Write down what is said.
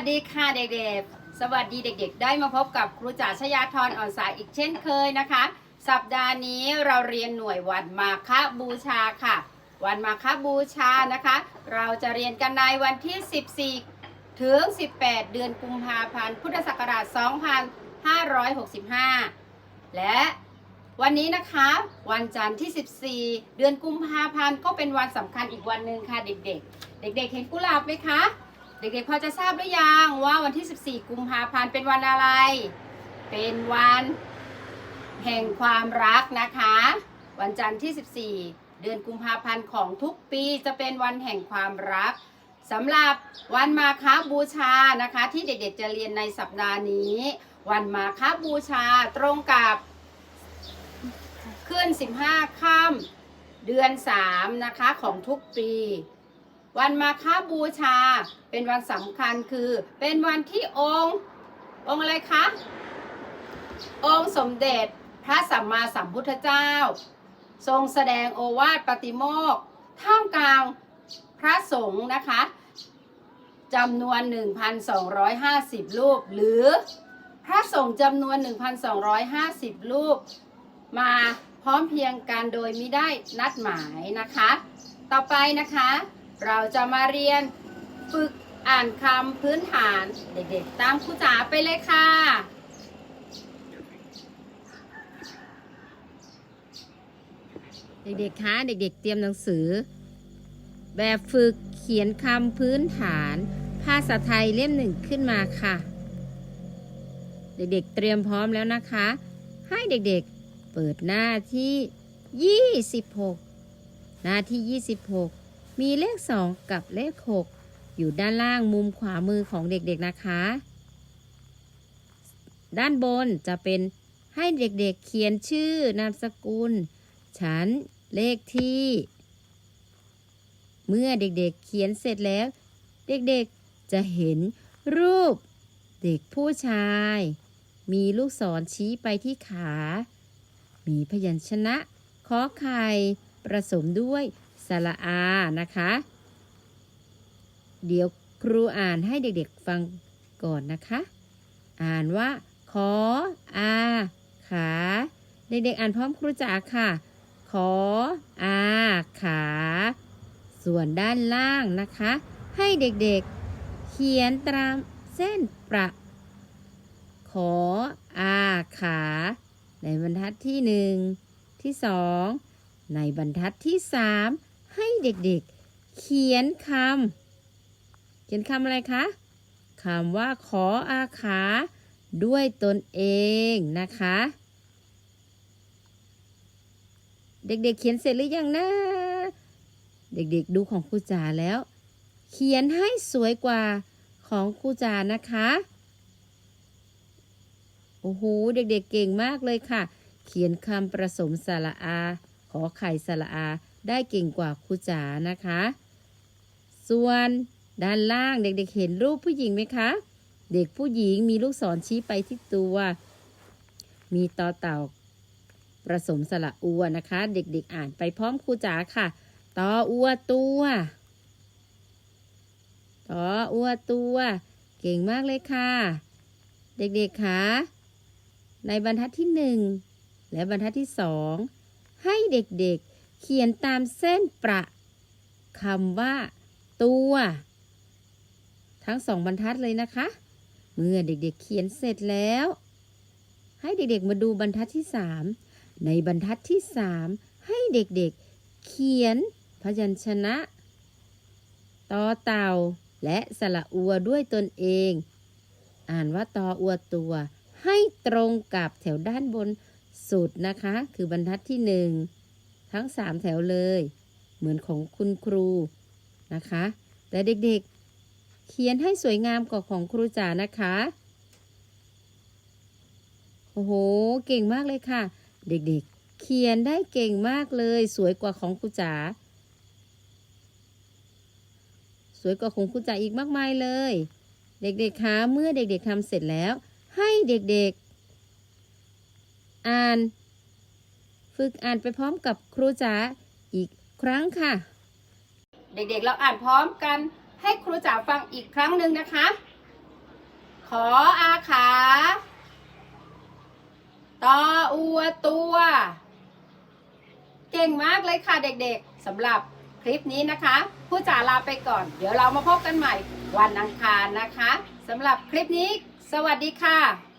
สดีค่ะเด็กๆ สวัสดีเด็ก ๆ ได้มาพบกับครูจ๋าชยาธรอ่อนสายอีกเช่นเคยนะคะ สัปดาห์นี้เราเรียนหน่วยวันมาฆบูชาค่ะ วันมาฆบูชานะคะ เราจะเรียนกันในวันที่ 14 ถึง 18 เดือนกุมภาพันธ์พุทธศักราช 2565 และวันนี้นะคะ วันจันทร์ที่ 14 เดือนกุมภาพันธ์ก็เป็นวันสำคัญอีกวันหนึ่งค่ะเด็กๆ เด็ก ๆ เห็นกุหลาบไหมคะ เด็กๆพอจะทราบหรือยังว่าวันที่ 14 กุมภาพันธ์เป็นวันอะไร เป็นวันแห่งความรักนะคะ วันจันทร์ที่ 14 เดือนกุมภาพันธ์ของทุกปีจะเป็นวันแห่งความรักสำหรับวันมาคบูชานะคะ ที่เด็กๆจะเรียนในสัปดาห์นี้ วันมาคบูชาตรงกับขึ้น 15 ค่ำเดือน 3 นะคะของทุกปี วันมาฆบูชาเป็นวันสำคัญคือ เป็นวันที่องค์ องค์อะไรคะ องค์สมเด็จพระสัมมาสัมพุทธเจ้า ทรงแสดงโอวาทปฏิโมกข์ท่ามกลางพระสงฆ์นะคะจำนวน 1,250 รูป หรือพระสงฆ์จำนวน 1,250 รูป มาพร้อมเพียงกันโดยไม่ได้นัดหมายนะคะ ต่อไปนะคะ เราจะมาเรียนฝึกอ่านคำพื้นฐานเด็กๆ ตามครูจ๋าไปเลยค่ะ เด็กๆ คะเด็กๆ เตรียมหนังสือ แบบฝึกเขียนคำพื้นฐาน ภาษาไทยเล่มหนึ่งขึ้นมาค่ะ เด็กๆ เตรียมพร้อมแล้วนะคะ ให้เด็กๆ เปิดหน้าที่ 26 หน้าที่ 26 มีเลข 2 กับเลข 6 อยู่ด้านล่างมุมขวามือของเด็กๆนะคะ ด้านบนจะเป็นให้เด็กๆเขียนชื่อนามสกุล ชั้นเลขที่ เมื่อเด็กๆเขียนเสร็จแล้ว เด็กๆจะเห็นรูปเด็กผู้ชาย มีลูกศรชี้ไปที่ขา มีพยัญชนะขอไข่ผสมด้วย สระอานะคะ เดี๋ยวครูอ่านให้เด็กๆฟังก่อนนะคะ อ่านว่า ขออาขาเด็กๆอ่านพร้อมครูจ๋าค่ะ ขออาขา ส่วนด้านล่างนะคะ ให้เด็กๆ เขียนตามเส้นประขออาขา ในบรรทัดที่หนึ่งที่สองในบรรทัดที่สาม ให้เด็กๆ เขียนคำเขียนคำอะไรคะคำว่าขออาขาด้วยตนเองนะคะ เด็กๆ เขียนเสร็จหรือยังนะเด็กๆ ดูของครูจ๋าแล้ว เขียนให้สวยกว่าของครูจ๋านะคะ โอ้โห เด็กๆ เก่งมากเลยค่ะ เขียนคำประสมสระอา ขอไข่สระอา ได้เก่งกว่าครูจ๋านะคะ ส่วนด้านล่างเด็กๆเห็นรูปผู้หญิงไหมคะ เด็กผู้หญิงมีลูกศรชี้ไปที่ตัว มีต่อเต่าประสมสระอัวนะคะ เด็กๆอ่านไปพร้อมครูจ๋าค่ะต่ออัวตัวต่ออัวตัว เก่งมากเลยค่ะ เด็กๆคะในบรรทัดที่หนึ่งและบรรทัดที่สองให้เด็กๆ เขียนตามเส้นประคำว่า ตัว ทั้งสองบรรทัดเลยนะคะ เมื่อเด็กๆเขียนเสร็จแล้ว ให้เด็กๆมาดูบรรทัดที่สามในบรรทัดที่สามให้เด็กๆเขียนพยัญชนะต่อเต่าและสระอัวด้วยตนเอง อ่านว่าตออัวตัว ให้ตรงกับแถวด้านบนสุดนะคะ คือบรรทัดที่หนึ่ง ทั้งสามแถวเลย เหมือนของคุณครูนะคะ แต่เด็กๆ เขียนให้สวยงามกว่าของครูจ๋านะคะ โอ้โห เก่งมากเลยค่ะ เด็กๆ เขียนได้เก่งมากเลย สวยกว่าของครูจ๋าสวยกว่าของครูจ๋าอีกมากมายเลย เด็กๆ คะเมื่อเด็กๆทำเสร็จแล้ว ให้เด็กๆ อ่าน ฝึกอ่านไปพร้อมกับครูจ๋าอีกครั้งค่ะ เด็กๆเราอ่านพร้อมกันให้ครูจ๋าฟังอีกครั้งหนึ่งนะคะ ขออาขาตออัวตัว เก่งมากเลยค่ะเด็กๆสำหรับคลิปนี้นะคะผู้จ๋าลาไปก่อน เดี๋ยวเรามาพบกันใหม่วันอังคารนะคะสำหรับคลิปนี้ สวัสดีค่ะ